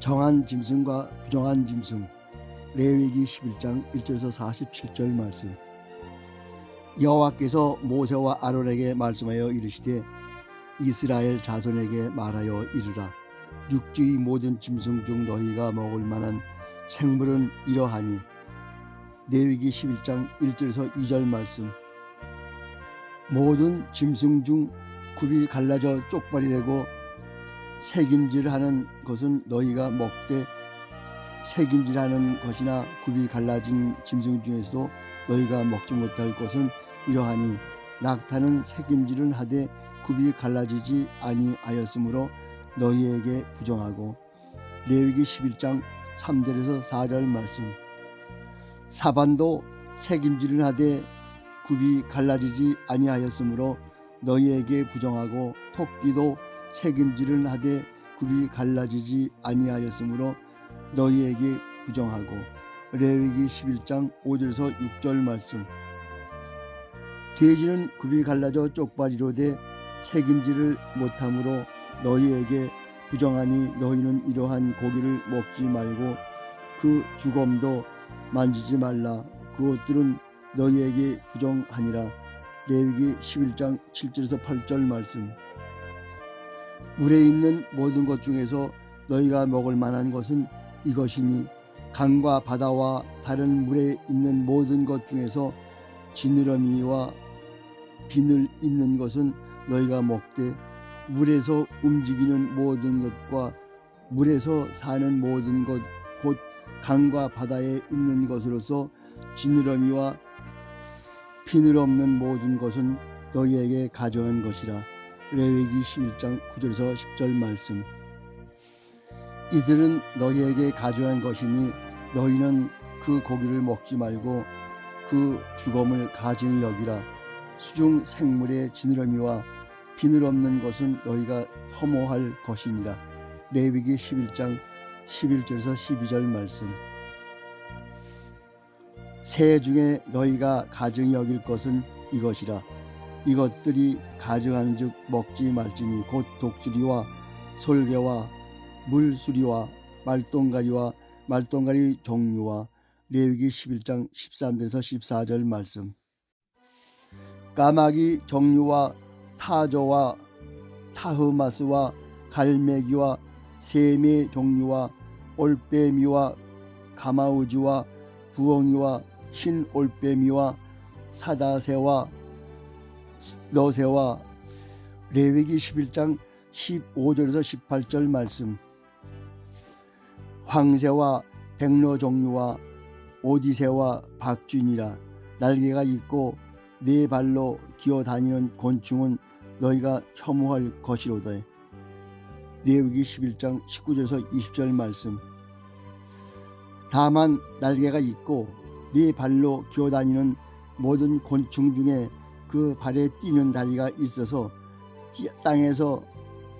정한 짐승과 부정한 짐승. 레위기 11장 1절에서 47절 말씀. 여호와께서 모세와 아론에게 말씀하여 이르시되 이스라엘 자손에게 말하여 이르라. 육지의 모든 짐승 중 너희가 먹을 만한 생물은 이러하니. 레위기 11장 1절에서 2절 말씀. 모든 짐승 중 굽이 갈라져 쪽발이 되고 색임질하는 것은 너희가 먹되 색임질하는 것이나 굽이 갈라진 짐승 중에서도 너희가 먹지 못할 것은 이러하니 낙타는 색임질은 하되 굽이 갈라지지 아니하였으므로 너희에게 부정하고. 레위기 11장 3절에서 4절 말씀. 사반도 색임질은 하되 굽이 갈라지지 아니하였으므로 너희에게 부정하고 토끼도 책임질은 하되 굽이 갈라지지 아니하였으므로 너희에게 부정하고. 레위기 11장 5절에서 6절 말씀. 돼지는 굽이 갈라져 쪽발이로되 책임질을 못함으로 너희에게 부정하니 너희는 이러한 고기를 먹지 말고 그 주검도 만지지 말라. 그것들은 너희에게 부정하니라. 레위기 11장 7절에서 8절 말씀 물에 있는 모든 것 중에서 너희가 먹을 만한 것은 이것이니 강과 바다와 다른 물에 있는 모든 것 중에서 지느러미와 비늘 있는 것은 너희가 먹되 물에서 움직이는 모든 것과 물에서 사는 모든 것 곧 강과 바다에 있는 것으로서 지느러미와 비늘 없는 모든 것은 너희에게 가져온 것이라 레위기 11장 9절에서 10절 말씀. 이들은 너희에게 가져온 것이니 너희는 그 고기를 먹지 말고 그 주검을 가증히 여기라. 수중 생물의 지느러미와 비늘 없는 것은 너희가 혐오할 것이니라. 레위기 11장 11절에서 12절 말씀. 새 중에 너희가 가증히 여길 것은 이것이라 이것들이 가증한즉 먹지 말지니 곧 독수리와 솔개와 물수리와 말똥가리와 말똥가리 종류와 레위기 11장 13절에서 14절 말씀. 까마귀 종류와 타조와 타흐마스와 갈매기와 세미 종류와 올빼미와 가마우지와 부엉이와 흰 올빼미와 사다새와 너새와 레위기 11장 15절에서 18절 말씀. 황새와 백로 종류와 오디새와 박쥐니라. 날개가 있고 네 발로 기어 다니는 곤충은 너희가 혐오할 것이로다. 레위기 11장 19절에서 20절 말씀. 다만 날개가 있고 네 발로 기어 다니는 모든 곤충 중에 그 발에 뛰는 다리가 있어서 땅에서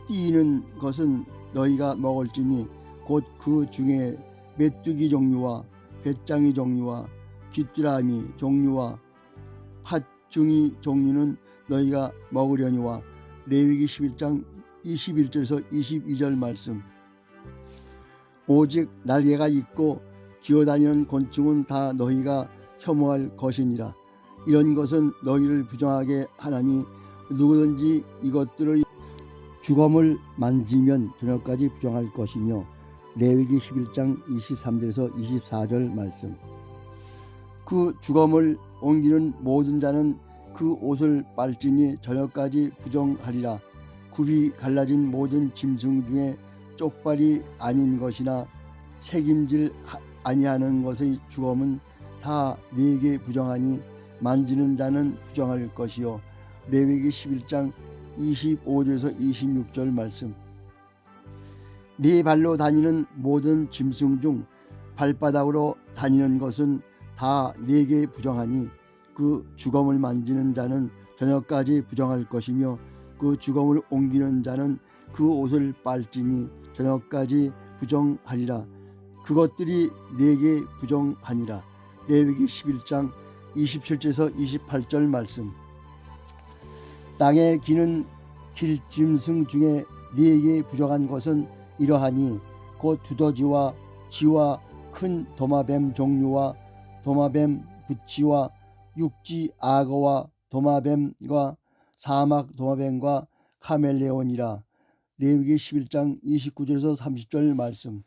뛰는 것은 너희가 먹을지니 곧 그 중에 메뚜기 종류와 배짱이 종류와 귀뚜라미 종류와 팥중이 종류는 너희가 먹으려니와 레위기 11장 21절에서 22절 말씀. 오직 날개가 있고 기어다니는 곤충은 다 너희가 혐오할 것이니라 이런 것은 너희를 부정하게 하나니 누구든지 이것들의 주검을 만지면 저녁까지 부정할 것이며 레위기 11장 23절에서 24절 말씀. 그 주검을 옮기는 모든 자는 그 옷을 빨지니 저녁까지 부정하리라. 굽이 갈라진 모든 짐승 중에 쪽발이 아닌 것이나 책임질 아니하는 것의 주검은 다 네게 부정하니 만지는 자는 부정할 것이요. 레위기 11장 25절에서 26절 말씀. 네 발로 다니는 모든 짐승 중 발바닥으로 다니는 것은 다 네게 부정하니 그 주검을 만지는 자는 저녁까지 부정할 것이며 그 주검을 옮기는 자는 그 옷을 빨지니 저녁까지 부정하리라. 그것들이 네게 부정하니라. 레위기 11장 27절에서 28절 말씀. 땅에 기는 길짐승 중에 네게 부정한 것은 이러하니 곧 두더지와 쥐와 큰 도마뱀 종류와 도마뱀 부치와 육지 악어와 도마뱀과 사막 도마뱀과 카멜레온이라. 레위기 11장 29절에서 30절 말씀.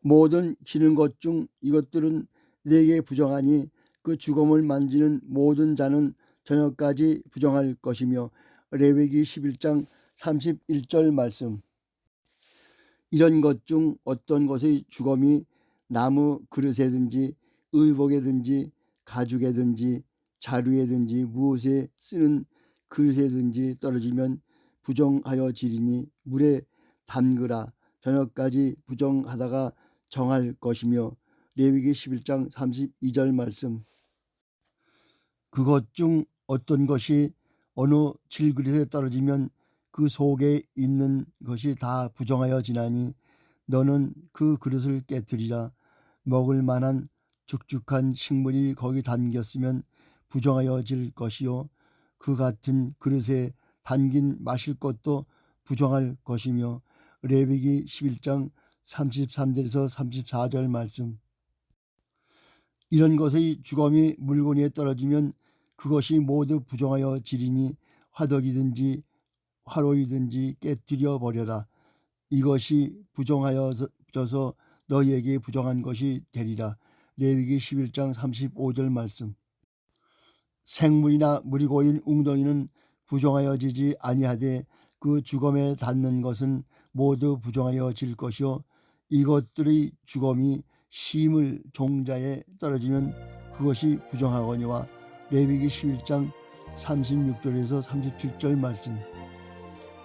모든 기는 것 중 이것들은 내게 부정하니 그 죽음을 만지는 모든 자는 저녁까지 부정할 것이며 레위기 11장 31절 말씀. 이런 것 중 어떤 것의 죽음이 나무 그릇에든지 의복에든지 가죽에든지 자루에든지 무엇에 쓰는 그릇에든지 떨어지면 부정하여 지리니 물에 담그라. 저녁까지 부정하다가 정할 것이며 레위기 11장 32절 말씀. 그것 중 어떤 것이 어느 질그릇에 떨어지면 그 속에 있는 것이 다 부정하여 지나니 너는 그 그릇을 깨뜨리라. 먹을 만한 축축한 식물이 거기 담겼으면 부정하여질 것이요. 그 같은 그릇에 담긴 마실 것도 부정할 것이며 레위기 11장 33절에서 34절 말씀 이런 것의 주검이 물건 위에 떨어지면 그것이 모두 부정하여 지리니 화덕이든지 화로이든지 깨뜨려 버려라. 이것이 부정하여져서 너희에게 부정한 것이 되리라. 레위기 11장 35절 말씀. 생물이나 물이 고인 웅덩이는 부정하여지지 아니하되 그 죽음에 닿는 것은 모두 부정하여질 것이요. 이것들의 죽음이 심을 종자에 떨어지면 그것이 부정하거니와 레위기 11장 36절에서 37절 말씀.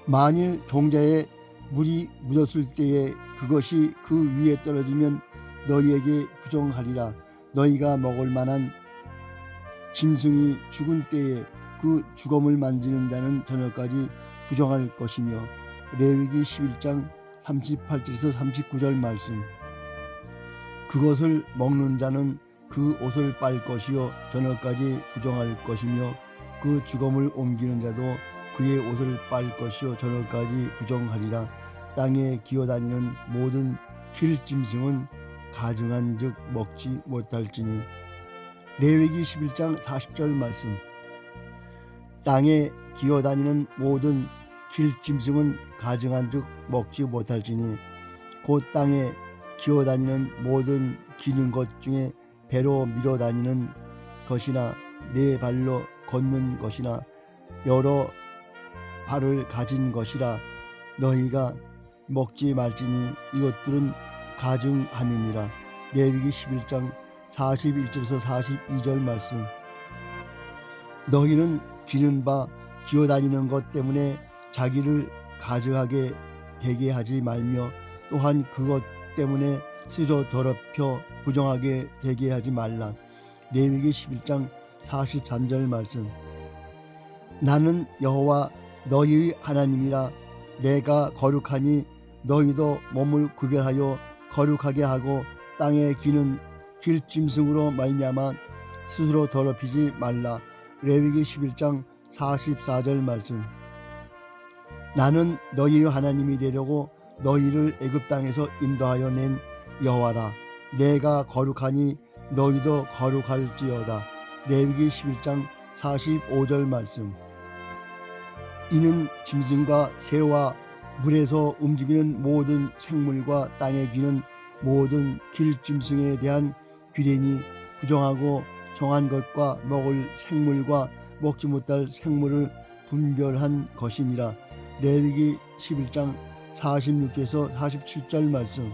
만일 종자에 물이 묻었을 때에 그것이 그 위에 떨어지면 너희에게 부정하리라. 너희가 먹을 만한 짐승이 죽은 때에 그 죽음을 만지는 자는 저녁까지 부정할 것이며 레위기 11장 38절에서 39절 말씀 그것을 먹는 자는 그 옷을 빨 것이요 저녁까지 부정할 것이며 그 죽음을 옮기는 자도 그의 옷을 빨 것이요 저녁까지 부정하리라. 땅에 기어다니는 모든 길짐승은 가증한 즉 먹지 못할지니. 레위기 11장 40절 말씀. 땅에 기어다니는 모든 길짐승은 가증한 즉 먹지 못할지니. 곧 땅에 기어 다니는 모든 기는 것 중에 배로 밀어 다니는 것이나 네 발로 걷는 것이나 여러 발을 가진 것이라 너희가 먹지 말지니 이것들은 가증함이니라. 레위기 11장 41절에서 42절 말씀. 너희는 기는 바 기어다니는 것 때문에 자기를 가증하게 되게 하지 말며 또한 그것 때문에 스스로 더럽혀 부정하게 되게 하지 말라. 레위기 11장 43절 말씀. 나는 여호와 너희의 하나님이라 내가 거룩하니 너희도 몸을 구별하여 거룩하게 하고 땅에 기는 길짐승으로 말미암아 스스로 더럽히지 말라. 레위기 11장 44절 말씀. 나는 너희의 하나님이 되려고 너희를 애굽 땅에서 인도하여 낸 여호와라. 내가 거룩하니 너희도 거룩할지어다. 레위기 11장 45절 말씀. 이는 짐승과 새와 물에서 움직이는 모든 생물과 땅에 기는 모든 길짐승에 대한 규례니 부정하고 정한 것과 먹을 생물과 먹지 못할 생물을 분별한 것이니라. 레위기 11장 46절에서 47절 말씀